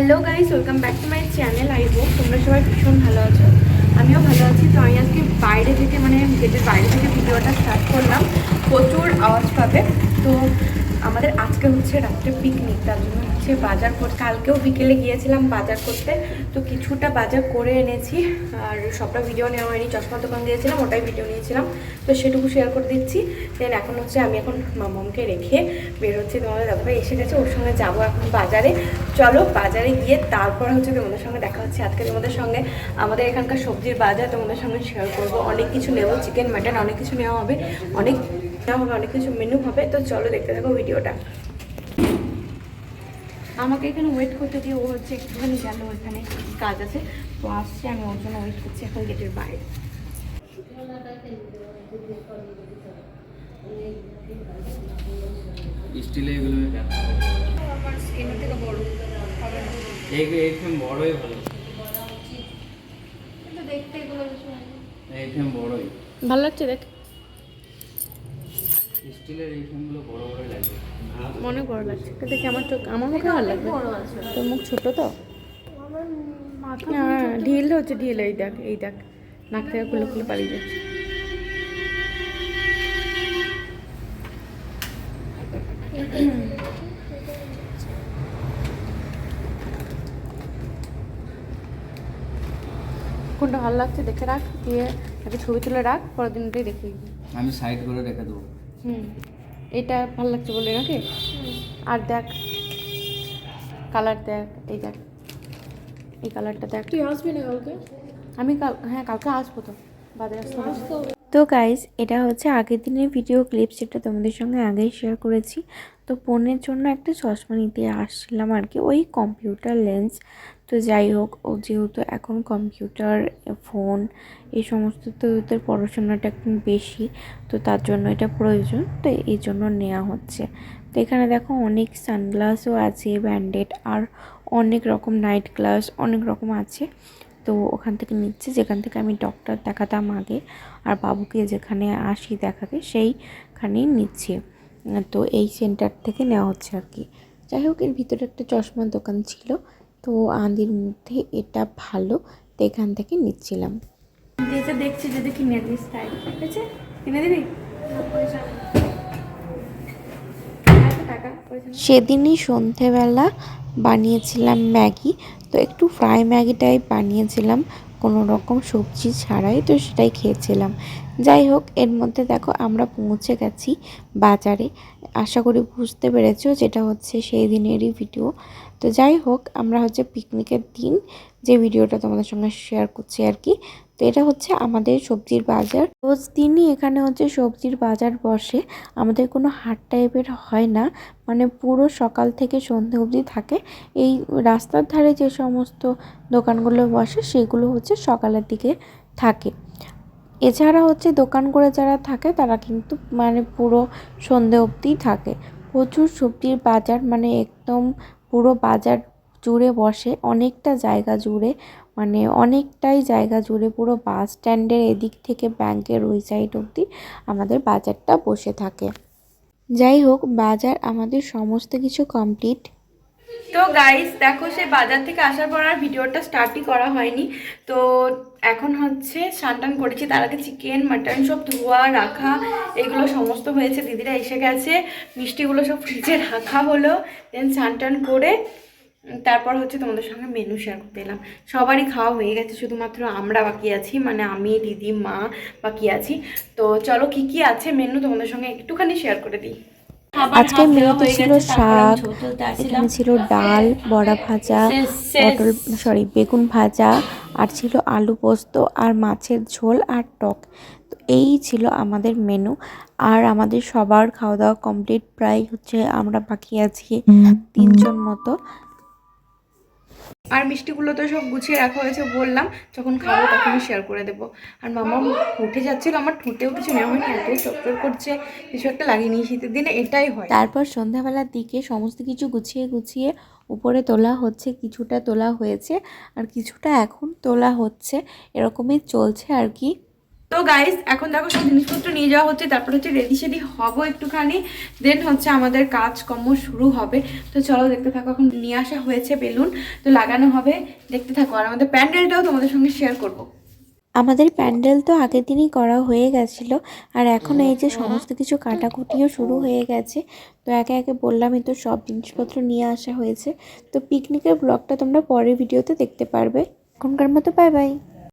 Hello guys welcome back to my channel I hope তোমরা সবাই ভীষণ ভালো আছো। আমিও ভালো আছি। তো আমি আজকে বাইরে থেকে মানে গেটের বাইরে থেকে ভিডিওটা স্টার্ট করলাম। প্রচুর আওয়াজ পাবে। তো আমাদের আজকে হচ্ছে রাত্রে পিকনিক তার জন্য হচ্ছে বাজার করতে, কালকেও বিকেলে গিয়েছিলাম বাজার করতে, তো কিছুটা বাজার করে এনেছি, আর সবটা ভিডিও নেওয়া হয়নি, চশমা দোকান দিয়েছিলাম, ওটাই ভিডিও নিয়েছিলাম, তো সেটুকু শেয়ার করে দিচ্ছি। দেন এখন হচ্ছে আমি এখন মামামকে রেখে বের হচ্ছে তোমাদের দাদাভাই এসে গেছে, ওর সঙ্গে যাব এখন বাজারে। চলো বাজারে গিয়ে তারপর হচ্ছে তোমাদের সঙ্গে দেখা হচ্ছে। আজকে তোমাদের সঙ্গে আমাদের এখানকার সবজির বাজার তোমাদের সঙ্গে শেয়ার করব। অনেক কিছু নেব চিকেন মাটন অনেক কিছু নেওয়া হবে, অনেক নেওয়া হবে, অনেক কিছু মেনু হবে, তো চলো দেখতে থাকো ভিডিওটা আমাকে এখানে ওয়েট করতে দিয়ে ও হচ্ছে একটুখানি গেল ওইখানে কাজ আছে। তো আসছে আমি ওর জন্য ওয়েট করছি এখন গেটের বাইরে। স্টিলে এগুলো আমার স্কিন থেকে বড় এই এই বড়ই ভালো। কিন্তু দেখতে এগুলো বেশি ভালো। বড়ই। ভালো লাগছে দেখ। স্টিলের এই বড় মনে বড় লাগছে। দেখি আমার চোখ আমার মুখে ভালো লাগবে তোর মুখ ছোট তো? হ্যাঁ ঢিল হচ্ছে ঢিল এই দেখ এই দেখ। নাক থেকে খুলে খুলে পালিয়ে যাচ্ছে। কোনটা ভালো লাগছে দেখে রাখ দিয়ে একটা ছবি তুলে রাখ পরের দিন রেখে আমি সাইড করে রেখে দেবো। হুম এটা ভালো লাগছে বলে নাকি? আর দেখ কালার দেখ এই দেখ এই কালারটা দেখ। তুই আসবি না কালকে? আমি কাল হ্যাঁ কালকে আসব তো বাজারে আসতে হবে। তো গাইজ এটা হচ্ছে আগের দিনের ভিডিও ক্লিপ যেটা তোমাদের সঙ্গে আগেই শেয়ার করেছি। তো বোনের জন্য একটা চশমা নিতে আসছিলাম আর কি ওই কম্পিউটার লেন্স তো যাই হোক, ও যেহেতু এখন কম্পিউটার ফোন এই সমস্ত তো ওদের পড়াশোনাটা একটু বেশি, তো তার জন্য এটা প্রয়োজন, তো এই জন্য নেওয়া হচ্ছে। তো এখানে দেখো অনেক সানগ্লাসও আছে ব্যান্ডেড আর অনেক রকম নাইট গ্লাস অনেক রকম আছে। তো ওখান থেকে নিচ্ছে, যেখান থেকে আমি ডক্টর দেখাতাম আগে, আর বাবুকে যেখানে আসি দেখাতে সেইখানেই নিচ্ছে। তো এই সেন্টার থেকে নেওয়া হচ্ছে আর কি। যাই হোক, এর ভিতরে একটা চশমার দোকান ছিল তো আদির মধ্যে এটা ভালো তো এখান থেকে নিচ্ছিলাম। দেখছি যদি কিনে দিস তাই ঠিক আছে কিনে দিবি। সেদিনই সন্ধেবেলা বানিয়েছিলাম ম্যাগি তো একটু ফ্রাই ম্যাগি টাইপ বানিয়েছিলাম কোনো রকম সবজি ছাড়াই তো সেটাই খেয়েছিলাম। যাই হোক এর মধ্যে দেখো আমরা পৌঁছে গেছি বাজারে। আশা করি বুঝতে পেরেছ যেটা হচ্ছে সেই দিনেরই ভিডিও তো যাই হোক, আমরা হচ্ছে পিকনিকের দিন যে ভিডিওটা তোমাদের সঙ্গে শেয়ার করছি আর কি। তো এটা হচ্ছে আমাদের সবজির বাজার। রোজ দিনই এখানে হচ্ছে সবজির বাজার বসে। আমাদের কোনো হাট টাইপের হয় না। মানে পুরো সকাল থেকে সন্ধে অবধি থাকে। এই রাস্তার ধারে যে সমস্ত দোকানগুলো বসে, সেগুলো হচ্ছে সকালের দিকে থাকে। এছাড়া হচ্ছে দোকান করে যারা থাকে, তারা কিন্তু মানে পুরো সন্ধে অবধিই থাকে। প্রচুর সবজির বাজার মানে একদম পুরো বাজার জুড়ে বসে, অনেকটা জায়গা জুড়ে মানে অনেকটাই জায়গা জুড়ে পুরো বাস স্ট্যান্ডের এদিক থেকে ব্যাংকের ওই সাইড অবধি আমাদের বাজারটা বসে থাকে। যাই হোক, বাজার আমাদের সমস্ত কিছু কমপ্লিট তো গাইস দেখো সে বাজার থেকে আসার পর আর ভিডিওটা স্টার্টই করা হয়নি। তো এখন হচ্ছে স্নান করেছি। তার আগে চিকেন মাটন সব ধোয়া, রাখা, এগুলো সমস্ত হয়েছে। দিদিরা এসে গেছে। মিষ্টিগুলো সব ফ্রিজে রাখা হলো। দেন স্নান করে তারপর হচ্ছে তোমাদের সঙ্গে মেনু শেয়ার করতে এলাম। সবারই খাওয়া হয়ে গেছে, শুধুমাত্র আমরা বাকি আছি। মানে আমি, দিদি, মা বাকি আছি। তো চলো কি কি আছে মেনু তোমাদের সঙ্গে একটুখানি শেয়ার করে দিই। আজকে মেনুতে ছিল শাক এখানে ছিল ডাল বড়া ভাজা পটল সরি বেগুন ভাজা আর ছিল আলু পোস্ত আর মাছের ঝোল আর টক। তো এই ছিল আমাদের মেনু। আর আমাদের সবার খাওয়া দাওয়া কমপ্লিট প্রায় হচ্ছে আমরা বাকি আছি তিনজন মতো। আর মিষ্টিগুলো তো সব গুছিয়ে রাখা হয়েছে বললাম, যখন খাব তখনই শেয়ার করে দেবো। আর মামা উঠে যাচ্ছিল, আমার ঠুটেও কিছু নেওয়া হয়নি, এত চটচট করছে, কিছু একটা লাগিয়ে শীতের দিনে, এটাই হয়। তারপর সন্ধ্যাবেলার দিকে সমস্ত কিছু গুছিয়ে গুছিয়ে উপরে তোলা হচ্ছে, কিছুটা তোলা হয়েছে, আর কিছুটা এখন তোলা হচ্ছে, এরকমই চলছে আর কি। তো গাইস এখন দেখো সব জিনিসপত্র নিয়ে যাওয়া হচ্ছে, তারপর হচ্ছে রেডি সেডি হব একটুখানি দেন হচ্ছে আমাদের কাজকর্ম শুরু হবে। তো চলো দেখতে থাকো, এখন নিয়ে আসা হয়েছে বেলুন, তো লাগানো হবে, দেখতে থাকো। আর আমাদের প্যান্ডেলটাও তোমাদের সঙ্গে শেয়ার করব। আমাদের প্যান্ডেল তো আগের দিনই করা হয়ে গেছিল, আর এখন এই যে সমস্ত কিছু কাটাকুটিও শুরু হয়ে গেছে, তো একে একে বললামই তো সব জিনিসপত্র নিয়ে আসা হয়েছে। তো পিকনিকের ব্লগটা তোমরা পরের ভিডিওতে দেখতে পারবে। এখনকার মতো বাই বাই